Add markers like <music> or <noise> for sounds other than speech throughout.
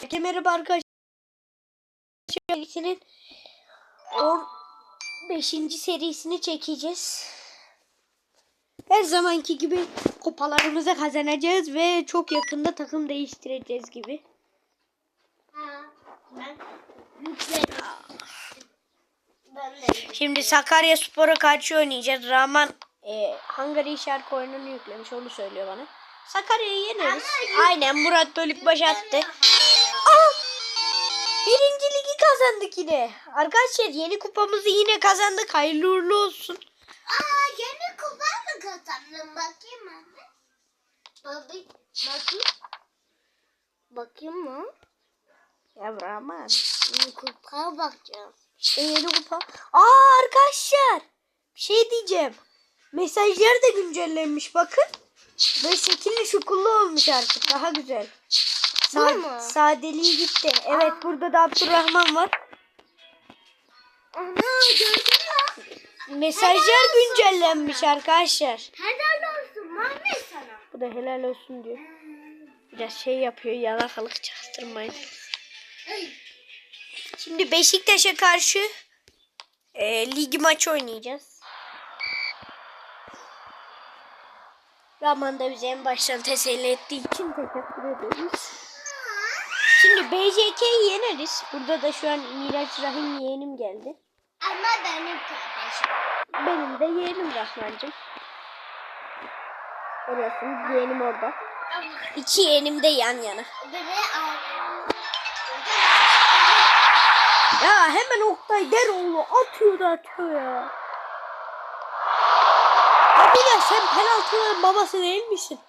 Herkese merhaba arkadaşlar. Serisinin 15. serisini çekeceğiz. Her zamanki gibi kupalarımızı kazanacağız ve çok yakında takım değiştireceğiz gibi. Şimdi Sakarya Spor'a karşı oynayacağız. Rahman e, Hungary şarkı oyununu yüklemiş onu söylüyor bana. Sakarya'yı yeneriz. Aynen Murat Bölükbaş attı. Birinci ligi kazandık yine. Arkadaşlar yeni kupamızı yine kazandık. Hayırlı uğurlu olsun. Aa yeni kupa mı kazandın? Bakayım anne. Bakayım. Bakayım. Bakayım mı? Ya Rahman. Yeni kupaya bakacağım. İşte yeni kupa. Aa arkadaşlar. Bir şey diyeceğim. Mesajlar da güncellenmiş bakın. Ve şekilli şukullu olmuş artık. Daha güzel. Sa- mu? sadeliği gitti. Evet burada da Abdurrahman var. Ana gördün mü? Mesajlar güncellenmiş arkadaşlar. Helal olsun Muhammed sana. Bu da helal olsun diyor. Biraz şey yapıyor yalakalık çaktırmayın. Şimdi Beşiktaş'a karşı e, lig maçı oynayacağız. Rahman da bize en baştan teselli ettiği için teşekkür ederiz. Şimdi BJK'yi yeneriz. Burada da şu an Miraç Rahim yeğenim geldi. Ama benim kardeşim. Benim de yeğenim Rahmancığım. Görüyorsunuz yeğenim orada. İki yeğenim de yan yana. Ya hemen Oktay Deroğlu atıyor da atıyor ya. Ya sen penaltıların babası değil misin?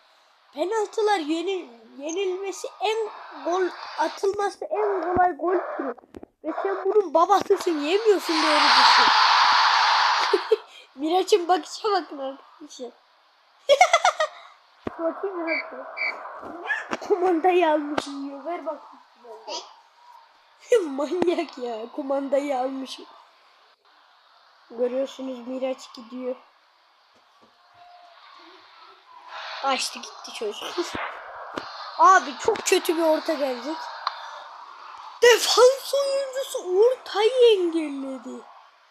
Penaltılar yenil, yenilmesi en gol atılması en kolay gol türü. Ve sen bunun babasısın yemiyorsun doğru <laughs> düzgün. Miraç'ın bakışa bakın arkadaşlar. <laughs> Bakayım Miraç'a. Kumandayı almış yiyor. Ver kumandayı. <laughs> Manyak ya. Kumandayı almış. Görüyorsunuz Miraç gidiyor. Açtı gitti çocuk. Abi çok kötü bir orta gelecek. Defans oyuncusu ortayı engelledi.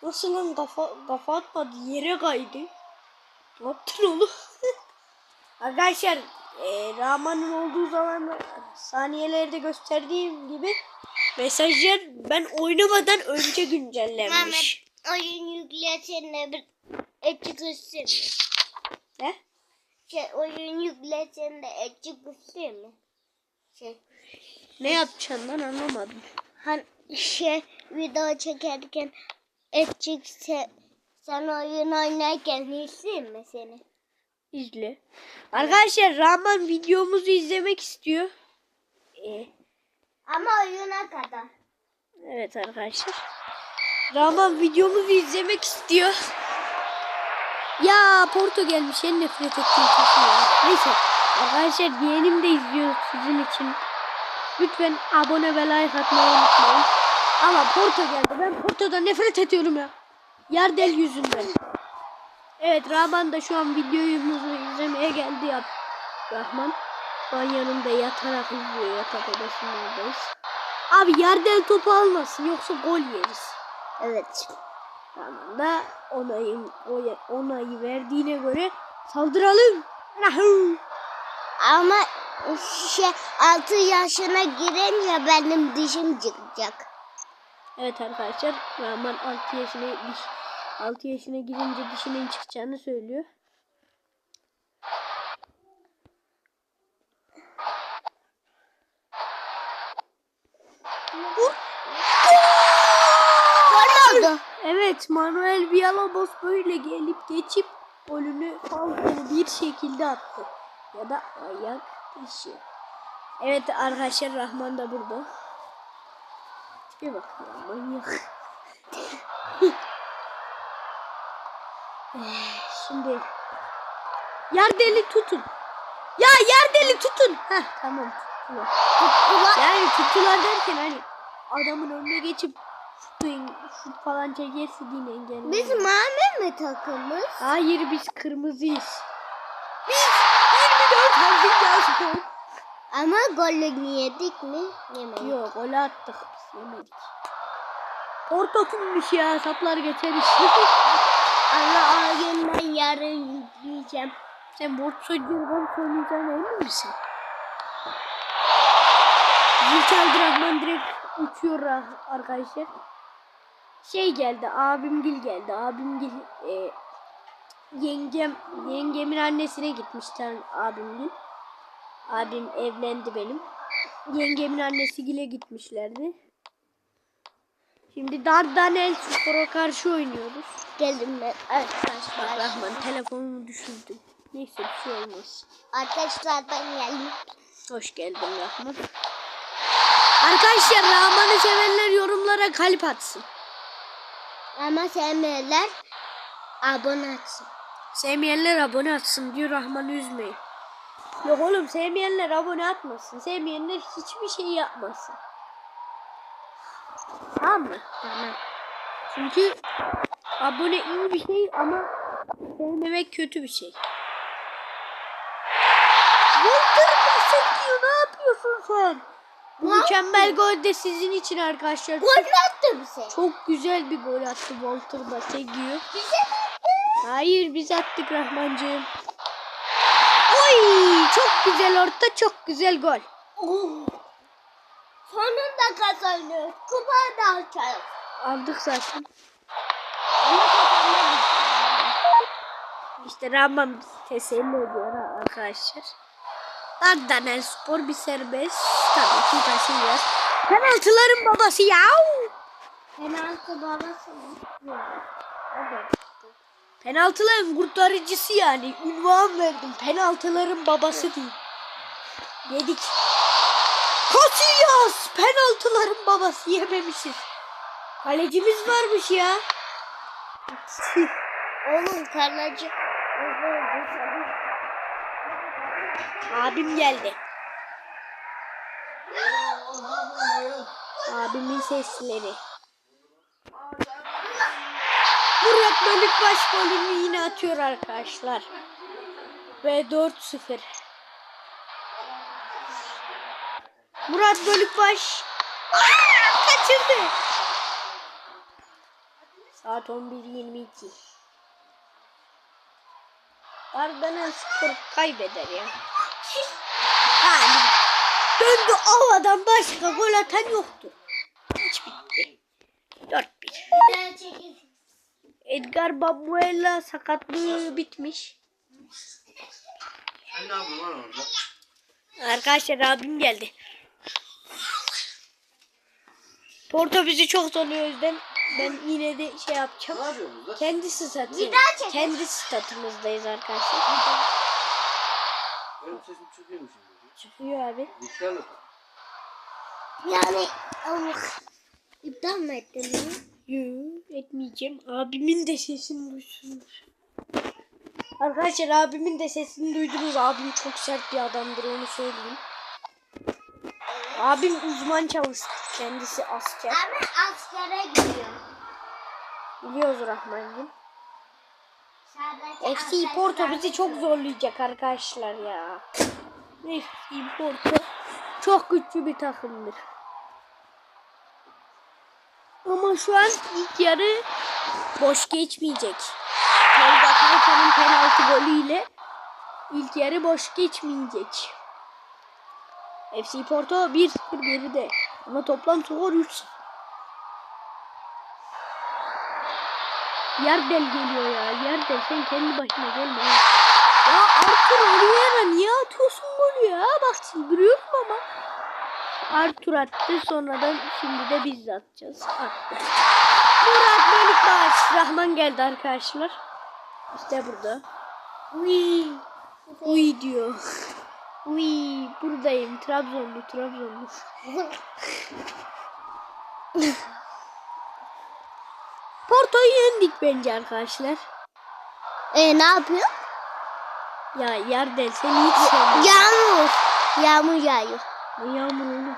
Nasıl lan kafa, kafa atmadı yere kaydı. Ne yaptın oğlum? <laughs> Arkadaşlar e, Rahman'ın olduğu zaman saniyelerde gösterdiğim gibi mesajlar ben oynamadan önce güncellenmiş. Mehmet oyun yüklesene bir kızsın mı? Ne? Şey oyun yüklesene etçi kızsın mı? Şey, Ne yapacaksın lan anlamadım. hani şey video çekerken etçi sen, sen oyun oynarken hissin mi seni? İzle. Arkadaşlar Rahman videomuzu izlemek istiyor. Ee, Ama oyuna kadar. evet arkadaşlar. Rahman videomuzu izlemek istiyor. Ya Porto gelmiş en nefret ettiğim. Neyse arkadaşlar yeğenim de izliyor sizin için. Lütfen abone ve like atmayı unutmayın. Ama Porto geldi. Ben Porto'dan nefret ediyorum ya. Yardel yüzünden. Evet Rahman da şu an videomuzu izlemeye geldi ya. Rahman. Ben yanımda yatarak izliyor yatak odasının oradayız. Abi yardel topu almasın yoksa gol yeriz. Evet. Rahman da onayı, verdiğine göre saldıralım. Ama şey 6 yaşına girince benim dişim çıkacak. Evet arkadaşlar Rahman 6 yaşına diş 6 yaşına girince dişinin çıkacağını söylüyor. Evet Manuel Villalobos böyle gelip geçip golünü falsolu bir şekilde attı. Ya da ayak dışı. Evet arkadaşlar Rahman da burada. Tipe bak ya manyak. <laughs> Şimdi yer deli tutun. Ya yer deli tutun. Heh tamam tuttular. Tuttular. Yani tuttular derken hani adamın önüne geçip şut, şut falan çekerse yine engelliyor. Biz mavi mi takımız? Hayır biz kırmızıyız. Biz 24 Hazine Spor. Ama golünü yedik mi? Yemedik. Yok gol attık biz yemedik. Porto kimmiş ya saplar geçer işte. Allah ben yarın yiyeceğim. Sen borç ödüyordan söyleyeceğine emin misin? Zilçal Dragman direkt uçuyor ar- arkadaşlar. Şey geldi, abimgil geldi. Abimgil e, yengem yengemin annesine gitmişler abimgil. Abim evlendi benim. Yengemin annesi gile gitmişlerdi. Şimdi Dardanel Spor'a karşı oynuyoruz. Geldim ben arkadaşlar. Rahman telefonumu düşürdüm. Neyse bir şey olmaz. Arkadaşlar ben geldim. Hoş geldin Rahman. Arkadaşlar Rahman'ı sevenler yorumlara kalp atsın. Ama sevmeyenler abone olsun. Sevmeyenler abone atsın diyor Rahman'ı üzmeyin. Yok oğlum sevmeyenler abone atmasın. Sevmeyenler hiçbir şey yapmasın. Tamam mı? Tamam. Çünkü abone iyi bir şey ama sevmemek kötü bir şey. Walter Bissekiyor ne yapıyorsun sen? Bu mükemmel gol de sizin için arkadaşlar. Gol mü attı bize? Çok güzel bir gol attı Walter Bassegiyor. Bize mi attı? Hayır biz attık Rahmancığım. Oy çok güzel orta çok güzel gol. Oo. Sonunda kazanıyor. Kupa da alacağız. Aldık zaten. İşte Rahman teselli ediyor arkadaşlar. Dardanel Spor bir serbest. Tabii ki taşıyacağız. Penaltıların babası ya. Penaltı babası mı? Penaltıların kurtarıcısı yani. Ünvan verdim. Penaltıların babası değil. Yedik. Casillas! Penaltıların babası yememişiz. Kalecimiz varmış ya. Oğlum kaleci. Abim geldi. Abimin sesleri. Murat Bölükbaş golünü yine atıyor arkadaşlar. Ve 4-0. Murat Bölükbaş Aa, kaçırdı. Saat 11.22. Dardanel Spor kaybeder ya. Yani döndü avadan başka gol atan yoktu. Hiç bitti. 4-1. Bir daha çekil. Edgar Babuela sakatlığı bitmiş. Arkadaşlar abim geldi. Porto bizi çok zorluyor o yüzden ben yine de şey yapacağım. Kendi statı. Bir daha çek. Kendi statımızdayız arkadaşlar. Benim sesim çıkıyor mu şimdi? Çıkıyor abi. Yani Allah. İptal mi ettin ya? Yoo, etmeyeceğim. Abimin de sesini duysunlar. Arkadaşlar abimin de sesini duydunuz. Abim çok sert bir adamdır onu söyleyeyim. Abim uzman çavuş. Kendisi asker. Ama askere gidiyor. Biliyoruz Rahman'cığım. FC Porto bizi çok zorlayacak arkadaşlar ya. FC Porto çok güçlü bir takımdır. Ama şu an ilk yarı boş geçmeyecek. Tolga Kaykan'ın penaltı golüyle ilk yarı boş geçmeyecek. FC Porto 1-0 geride. Ama toplam skor 3 Yerdel geliyor ya. Yerdel sen kendi başına gelme. Ya Arthur Oliveira niye atıyorsun golü ya? Bak sildiriyorum ama. Arthur attı sonradan şimdi de biz de atacağız. Attı. Murat Melikbaş. Rahman geldi arkadaşlar. İşte burada. Uy. Uy diyor. Uy buradayım. Trabzonlu Trabzonlu. <laughs> Porto'yu yendik bence arkadaşlar. E ne yapıyor? Ya Yardel seni hiç sevmiyorum. Yağmur. Yağmur yağıyor. Ne yağmur oğlum.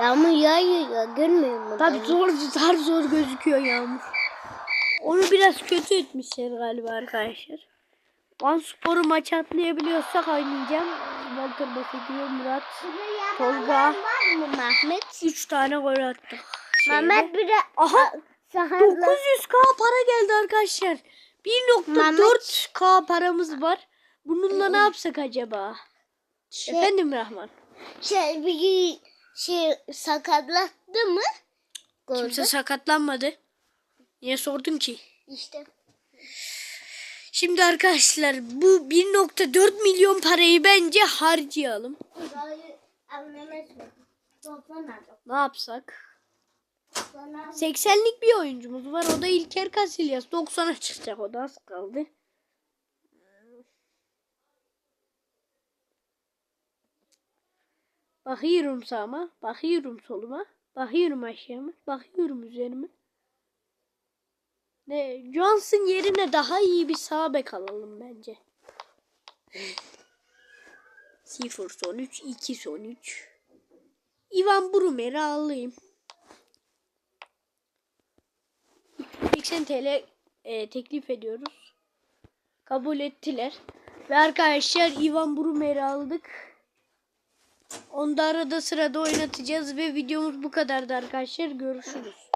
Yağmur yağıyor ya görmüyor musun? Tabii zor zar zor gözüküyor yağmur. Onu biraz kötü etmişler galiba arkadaşlar. Van Spor'u maç atlayabiliyorsak oynayacağım. Walter bahsediyor Murat. Tolga. Mehmet? 3 tane gol attık. Şeyde. Mehmet bir de Aha sahanla 900k para geldi arkadaşlar. 1.4k paramız var. Bununla ne yapsak acaba? şey, Efendim Rahman. şey bir şey sakatlattı mı? Golde. Kimse sakatlanmadı. Niye sordun ki? İşte Şimdi arkadaşlar bu 1.4 milyon parayı bence harcayalım. Ne yapsak? Sonra 80'lik bir oyuncumuz var. O da İlker Casillas. 90'a çıkacak o da az kaldı. Bakıyorum sağıma, bakıyorum soluma, bakıyorum aşağıma, bakıyorum üzerime. Ne, Johnson yerine daha iyi bir sağ bek alalım bence. 0 son 3, 2 son 3. Ivan Brumer'i alayım. 80 TL e, teklif ediyoruz. Kabul ettiler. Ve arkadaşlar Ivan Brumer'i aldık. Onu da arada sırada oynatacağız ve videomuz bu kadardı arkadaşlar. Görüşürüz.